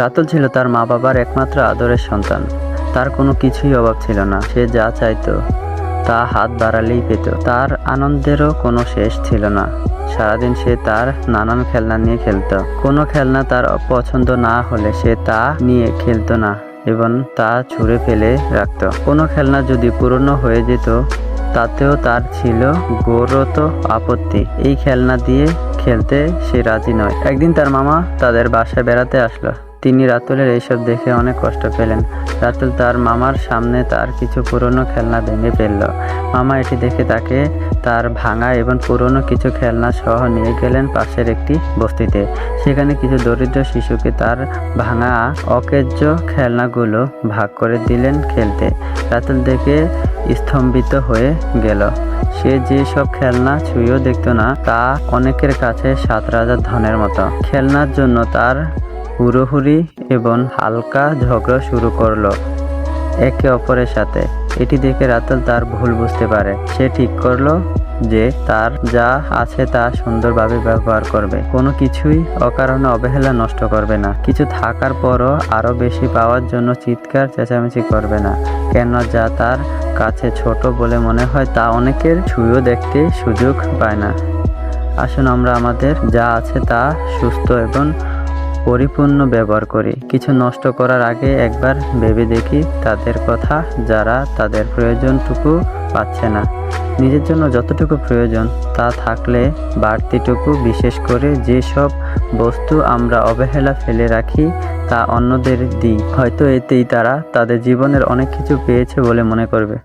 রাতুল ছিল তার মা বাবার একমাত্র আদরের সন্তান। তার কোনো কিছুই অভাব ছিল না, সে যা চাইতো তা হাত বাড়ালেই পেত। তার আনন্দেরও কোনো শেষ ছিল না। সারাদিন সে তার নানান খেলনা নিয়ে খেলতো। কোনো খেলনা তার পছন্দ না হলে সে তা নিয়ে খেলতো না, এবং তা ছুঁড়ে ফেলে রাখতো। কোনো খেলনা যদি পুরনো হয়ে যেত, তাতেও তার ছিল গৌরত আপত্তি। এই খেলনা দিয়ে খেলতে সে রাজি নয়। একদিন তার মামা তাদের বাসায় বেড়াতে আসলো। তিনি রাতুলের এইসব দেখে অনেক কষ্ট পেলেন। রাতুল তার মামার সামনে তার কিছু পুরনো খেলনা ভেঙে ফেলল। মামা এটি দেখে তাকে তার ভাঙা এবং পুরনো কিছু খেলনা সহ নিয়ে গেলেন পাশের একটি বস্তিতে। সেখানে কিছু দরিদ্র শিশুকে তার ভাঙা অকেজ্য খেলনাগুলো ভাগ করে দিলেন খেলতে। রাতুল দেখে স্তম্ভিত হয়ে গেল। সে যে সব খেলনা ছুঁয়েও দেখতো না, তা অনেকের কাছে সাত রাজার ধনের মতো। খেলনার জন্য তার হুড়োহুড়ি এবং হালকা ঝগড়া শুরু করল। একে অপরের সাথে। এটি দেখে রাতুল তার ভুল বুঝতে পারে। সে ঠিক করল যে তার যা আছে তা সুন্দরভাবে ব্যবহার করবে। কোনো কিছুই অকারণে অবহেলা নষ্ট করবে না। কিছু থাকার পরও আরও বেশি পাওয়ার জন্য চিৎকার চেঁচামেচি করবে না। কেন যা তার কাছে ছোট বলে মনে হয় তা অনেকের ছুঁয়েও দেখতে সুযোগ পায় না। আসুন আমরা আমাদের যা আছে তা সুস্থ এবং পরিপূর্ণ ব্যবহার করি। কিছু নষ্ট করার আগে একবার ভেবে দেখি তাদের কথা, যারা তাদের প্রয়োজনটুকু পাচ্ছে না। নিজের জন্য যতটুকু প্রয়োজন তা থাকলে বাড়তিটুকু, বিশেষ করে যেসব বস্তু আমরা অবহেলা ফেলে রাখি তা অন্যদের দিই। হয়তো এতেই তারা তাদের জীবনের অনেক কিছু পেয়েছে বলে মনে করবে।